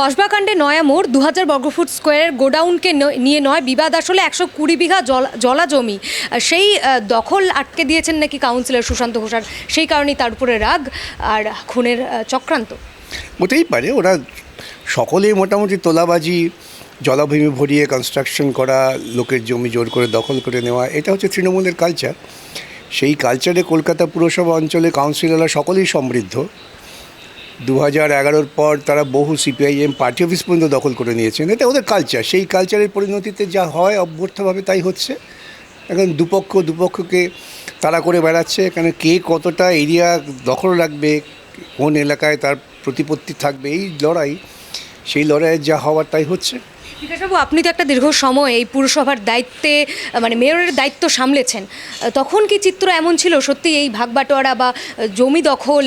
কসবাকাণ্ডে নয়া মোড় দু হাজার বর্গফুট স্কোয়ারের গোডাউনকে নিয়ে নয় বিবাদ। আসলে একশো কুড়ি বিঘা জল- জমি সেই দখল আটকে দিয়েছেন নাকি কাউন্সিলর সুশান্ত ঘোষাল সেই কারণেই তার উপরে রাগ আর খুনের চক্রান্ত। হতেই পারে, ওরা সকলেই মোটামুটি তোলাবাজি, জলাভূমি ভরিয়ে কনস্ট্রাকশন করা, লোকের জমি জোর করে দখল করে নেওয়া, এটা হচ্ছে তৃণমূলের কালচার সেই কালচারে কলকাতা পুরসভা অঞ্চলে কাউন্সিলররা সকলেই সমৃদ্ধ। দু হাজার এগারোর পর তারা বহু সিপিআইএম পার্টি অফিস পর্যন্ত দখল করে নিয়েছেন। এটা ওদের কালচার সেই কালচারের পরিণতিতে যা হয়, অভ্যর্থভাবে তাই হচ্ছে। এখন দুপক্ষ, দুপক্ষকে তারা করে বেড়াচ্ছে। এখানে কে কতটা এরিয়া দখল রাখবে, কোন এলাকায় তার প্রতিপত্তি থাকবে, এই লড়াই, সেই লড়াইয়ের যা হওয়ার তাই হচ্ছে। বিকাশবাবু আপনি তো একটা দীর্ঘ সময় এই পুরসভার দায়িত্বে মানে মেয়রের দায়িত্ব সামলেছেন। তখন কি চিত্র এমন ছিল? সত্যি এই ভাগবাটোয়ারা বা জমি দখল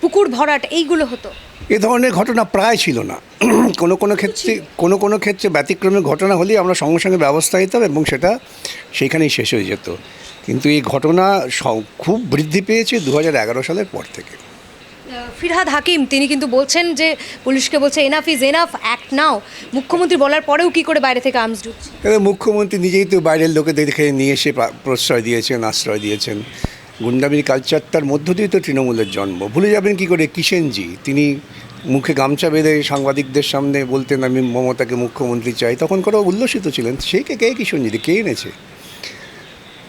পুকুর ভরাট এইগুলো হতো? এ ধরনের ঘটনা প্রায় ছিল না। কোনো কোনো ক্ষেত্রে কোনো কোনো ক্ষেত্রে ব্যতিক্রমের ঘটনা হলেই আমরা সঙ্গে সঙ্গে ব্যবস্থা নিতাম এবং সেটা সেখানেই শেষ হয়ে যেত। কিন্তু এই ঘটনা খুব বৃদ্ধি পেয়েছে দু হাজার এগারো সালের পর থেকে। ফিরহাদ হাকিম, তিনি কিন্তু বলছেন যে পুলিশকে বলছে enough is enough act now মুখ্যমন্ত্রী বলার পরেও কি করে বাইরে থেকে আর্মস ঢুকছে? মুখ্যমন্ত্রী নিজেই তো বাইরের লোকেদের দেখে নিয়ে এসে প্রশ্রয় দিয়েছেন, আশ্রয় দিয়েছেন। গুন্ডামির কালচারটার মধ্য দিয়ে তো তৃণমূলের জন্ম। ভুলে যাবেন কি করে কিষেনজি তিনি মুখে গামছা বেঁধে সাংবাদিকদের সামনে বলতেন, আমি মমতাকে মুখ্যমন্ত্রী চাই। তখন কত উল্লসিত ছিলেন সেই কে কে কিষেনজি কে এনেছে?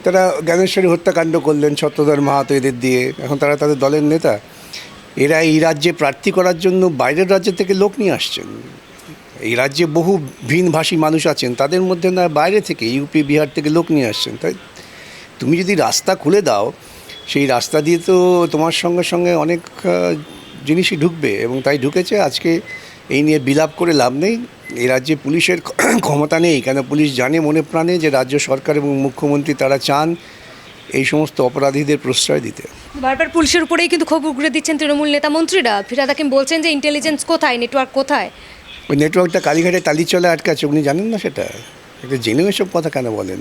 তারা জ্ঞানেশ্বরী হত্যাকাণ্ড করলেন, ছত্রধর মাহাতো এদের দিয়ে। এখন তারা তাদের দলের নেতা। এরা এই রাজ্যে প্রার্থী করার জন্য বাইরের রাজ্য থেকে লোক নিয়ে আসছেন। এই রাজ্যে বহু ভিনভাষী মানুষ আছেন, তাদের মধ্যে না বাইরে থেকে ইউপি, বিহার থেকে লোক নিয়ে আসছেন। তাই তুমি যদি রাস্তা খুলে দাও, সেই রাস্তা দিয়ে তো তোমার সঙ্গে সঙ্গে অনেক জিনিসই ঢুকবে এবং তাই ঢুকেছে। আজকে এই নিয়ে বিলাপ করে লাভ নেই। এই রাজ্যে পুলিশের ক্ষমতা নেই। কেন পুলিশ জানে মনে প্রাণে যে রাজ্য সরকার এবং মুখ্যমন্ত্রী তারা চান এই সমস্ত অপরাধীদের প্রশ্রয় দিতে। বারবার পুলিশের উপরেই কিন্তু ক্ষোভ উগড়ে দিচ্ছেন তৃণমূল নেতা মন্ত্রীরা। ফিরহাদ হাকিম বলছেন যে ইন্টেলিজেন্স কোথায় নেটওয়ার্ক কোথায়? ওই নেটওয়ার্কটা কালীঘাটে টালিচলে আটকাচ্ছে উনি জানেন না সেটা? এটা জেনেও এসব কথা কেন বলেন?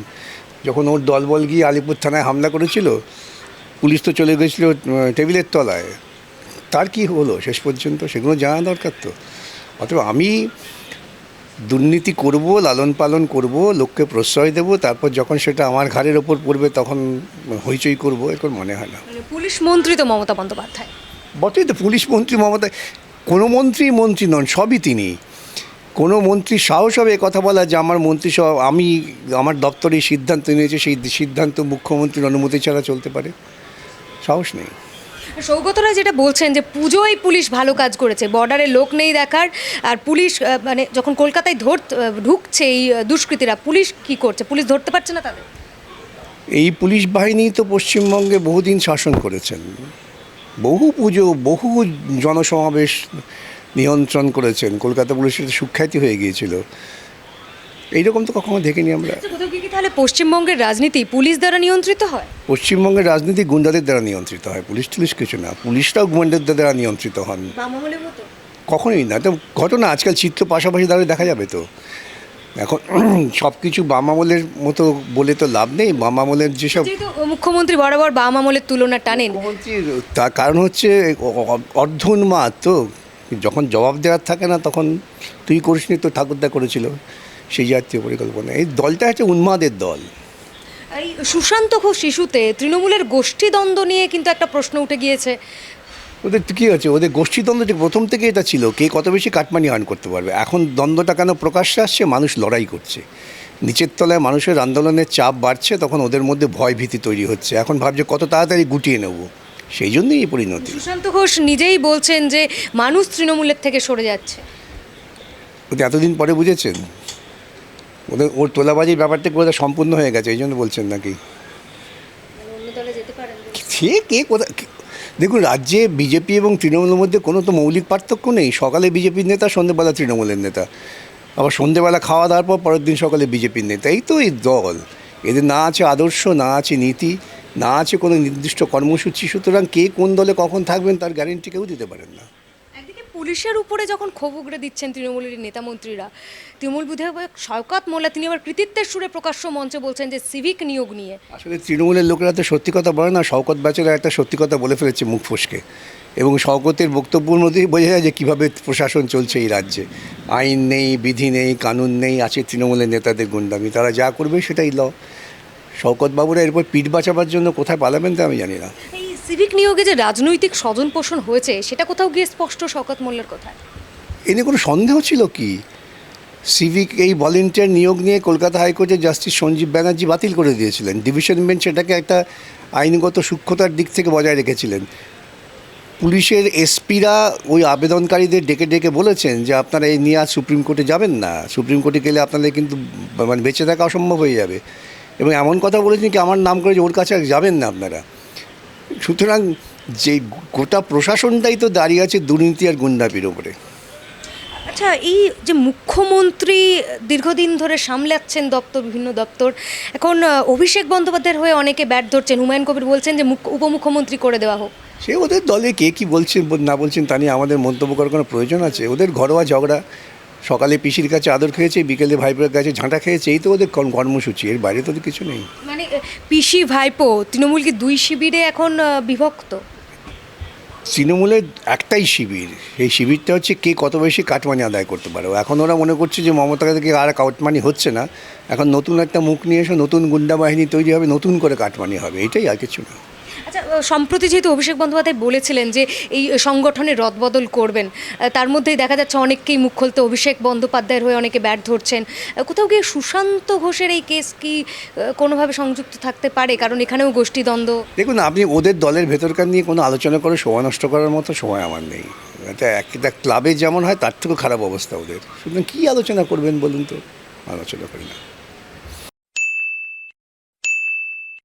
যখন ওর দলবল গিয়ে আলিপুর থানায় হামলা করেছিল পুলিশ তো চলে গেছিল টেবিলের তলায়। তার কি হলো? শেষ পর্যন্ত সেগুলো জানা দরকার তো। অথবা আমি দুর্নীতি করব লালন পালন করব লোককে প্রশ্রয় দেব তারপর যখন সেটা আমার ঘাড়ের ওপর পড়বে তখন হইচই করব এখন মনে হয় না। মানে পুলিশ মন্ত্রী তো মমতা বন্দ্যোপাধ্যায়। বটেই তো পুলিশ মন্ত্রী মমতা কোনো মন্ত্রী মন্ত্রী নন সবই তিনি। কোনো মন্ত্রী সাহস হবে কথা বলা যে আমার মন্ত্রী সব আমি আমার দপ্তরে সিদ্ধান্ত নিয়েছে সেই সিদ্ধান্ত মুখ্যমন্ত্রীর অনুমতি ছাড়া চলতে পারে। সাহস নেই। সৌগত রায় যেটা বলছেন যে পুজোয় পুলিশ ভালো কাজ করেছে, বর্ডারে লোক নেই দেখার, আর পুলিশ মানে যখন কলকাতায় ধর ঢুকছে এই দুষ্কৃতীরা, পুলিশ কি করছে? পুলিশ ধরতে পারছে না তাদের? এই পুলিশ বাহিনী তো পশ্চিমবঙ্গে বহুদিন শাসন করেছেন। বহু পুজো, বহু জনসমাবেশ নিয়ন্ত্রণ করেছেন। কলকাতা পুলিশের সুখ্যাতি হয়ে গিয়েছিল। এইরকম তো কখনো দেখিনি আমরা। আচ্ছা, তাহলে পশ্চিমবঙ্গের রাজনীতি পুলিশ দ্বারা নিয়ন্ত্রিত হয়? পশ্চিমবঙ্গের রাজনীতি গুন্ডাদের দ্বারা নিয়ন্ত্রিত হয় পুলিশ টুলিশ কিছু না। পুলিশরাও গুন্ডাদের দ্বারা নিয়ন্ত্রিত হন। কখনোই না তো ঘটনা আজকাল চিত্র পাশাপাশি দাঁড়িয়ে দেখা যাবে তো। এখন সব কিছু বাম আমলের মতো বলে তো লাভ নেই বাম আমলের যেসব মুখ্যমন্ত্রী বরাবর বাম আমলের তুলনা টানেন। তার কারণ হচ্ছে অর্ধ উন্মাদ তো। যখন জবাব দেওয়ার থাকে না তখন তুই করিসনি তো ঠাকুরদা করেছিল। সেই জাতীয় পরিকল্পনা। এই দলটা হচ্ছে উন্মাদের দল। এই সুশান্ত ঘোষ শিশুতে তৃণমূলের গোষ্ঠীদ্বন্দ্ব নিয়ে কিন্তু একটা প্রশ্ন উঠে গিয়েছে। ওদের কী হচ্ছে? ওদের গোষ্ঠীদ্বন্দ্ব যে প্রথম থেকে এটা ছিল কে কত বেশি কাটমানি আর্ন করতে পারবে? এখন দ্বন্দ্বটা কেন প্রকাশ্যে আসছে? মানুষ লড়াই করছে। নিচের তলায় মানুষের আন্দোলনের চাপ বাড়ছে তখন ওদের মধ্যে ভয় ভীতি তৈরি হচ্ছে। এখন ভাবছে কত তাড়াতাড়ি গুটিয়ে নেব। সেই জন্যই এই পরিণতি। সুশান্ত ঘোষ নিজেই বলছেন যে মানুষ তৃণমূলের থেকে সরে যাচ্ছে। ওদের এতদিন পরে বুঝেছেন? ওদের ওর তোলাবাজির ব্যাপারটা ওটা সম্পূর্ণ হয়ে গেছে এই জন্য বলছেন নাকি? পারেন সে কে কোথা দেখুন রাজ্যে বিজেপি এবং তৃণমূলের মধ্যে কোনো তো মৌলিক পার্থক্য নেই। সকালে বিজেপির নেতা সন্ধ্যেবেলা তৃণমূলের নেতা। আবার সন্ধ্যেবেলা খাওয়া দাওয়ার পর পরের দিন সকালে বিজেপির নেতা। এই তো এই দল। এদের না আছে আদর্শ না আছে নীতি না আছে কোনো নির্দিষ্ট কর্মসূচি। সুতরাং কে কোন দলে কখন থাকবেন তার গ্যারেন্টি কেউ দিতে পারেন না। পুলিশের উপরে যখন ক্ষোভ উগড়ে দিচ্ছেন তৃণমূলের নেতামন্ত্রীরা তৃণমূল বিধায়ক শওকাত মোল্লা, তিনি আবার কৃতিত্বের সুরে প্রকাশ্য মঞ্চে বলছেন যে সিভিক নিয়োগ নিয়ে। আসলে তৃণমূলের লোকেরা তো সত্যি কথা বলে না, শওকত ব্যাচেরা একটা সত্যি কথা বলে ফেলেছে মুখ ফসকে। এবং শওকতের বক্তব্যের মধ্যেই বোঝা যায় যে কীভাবে প্রশাসন চলছে এই রাজ্যে। আইন নেই, বিধি নেই, কানুন নেই, আছে তৃণমূলের নেতাদের গুন্ডামি। তারা যা করবে সেটাই ল। শওকত বাবুরা এরপর পিঠ বাঁচাবার জন্য কোথায় পালাবেন তা আমি জানি না। সিভিক নিয়োগে যে রাজনৈতিক স্বজন পোষণ হয়েছে, সেটা কোথাও গিয়ে স্পষ্ট শওকত মোল্লার কথায়? এ নিয়ে কোনো সন্দেহ ছিল কি? সিভিক এই ভলেন্টিয়ার নিয়োগ নিয়ে কলকাতা হাইকোর্টের জাস্টিস সঞ্জীব ব্যানার্জি বাতিল করে দিয়েছিলেন। ডিভিশন বেঞ্চ সেটাকে একটা আইনগত সূক্ষ্মতার দিক থেকে বজায় রেখেছিলেন। পুলিশের এসপিরা ওই আবেদনকারীদের ডেকে ডেকে বলেছেন যে, আপনারা এই নিয়ে আজ সুপ্রিম কোর্টে যাবেন না। সুপ্রিম কোর্টে গেলে আপনাদের কিন্তু মানে বেঁচে থাকা অসম্ভব হয়ে যাবে। এবং এমন কথা বলেছেন কি, আমার নাম করে যে ওর কাছে আর যাবেন না আপনারা। সুতরাং যে গোটা প্রশাসনটাই তো দাঁড়িয়ে আছে দুর্নীতি আর গুন্ডাপির ওপরে আচ্ছা এই যে মুখ্যমন্ত্রী দীর্ঘদিন ধরে সামলাচ্ছেন দপ্তর বিভিন্ন দপ্তর এখন অভিষেক বন্দ্যোপাধ্যায়ের হয়ে অনেকে ব্যাট ধরছেন। হুমায়ুন কবির বলছেন যে মুখ্য- উপমুখ্যমন্ত্রী করে দেওয়া হোক। সে ওদের দলে কে কী বলছেন না বলছেন তা নিয়ে আমাদের মন্তব্য করার কোনো প্রয়োজন আছে? ওদের ঘরোয়া ঝগড়া সকালে পিসির কাছে আদর খেয়েছে বিকেলে ভাইপোর কাছে ঝাঁটা খেয়েছে এই তো ওদের কর্ম- কর্মসূচি এর বাইরে তো কিছু নেই। মানে পিসি ভাইপো তৃণমূল কি দুই শিবিরে এখন বিভক্ত? তৃণমূলের একটাই শিবির এই শিবিরটা হচ্ছে কে কত বেশি কাটমানি আদায় করতে পারে। এখন ওরা মনে করছে যে মমতা থেকে আর কাটমানি হচ্ছে না। এখন নতুন একটা মুখ নিয়ে এসে নতুন গুন্ডা বাহিনী তৈরি হবে নতুন করে কাটমানি হবে এটাই আর কিছু না। আচ্ছা সম্প্রতি যেহেতু অভিষেক বন্দ্যোপাধ্যায় বলেছিলেন যে এই সংগঠনের রদবদল করবেন তার মধ্যেই দেখা যাচ্ছে অনেককেই মুখ খুলতে অভিষেক বন্দ্যোপাধ্যায়ের হয়ে অনেকে ব্যাট ধরছেন। কোথাও গিয়ে সুশান্ত ঘোষের এই কেস কি কোনোভাবে সংযুক্ত থাকতে পারে? কারণ এখানেও গোষ্ঠীদ্বন্দ্ব। দেখুন, আপনি ওদের দলের ভেতরকার নিয়ে কোনো আলোচনা করে সময় নষ্ট করার মতো সময় আমার নেই। এটা একটা ক্লাবে যেমন হয়, তার থেকেও খারাপ অবস্থা ওদের। সুতরাং কী আলোচনা করবেন বলুন তো? আলোচনা করি না।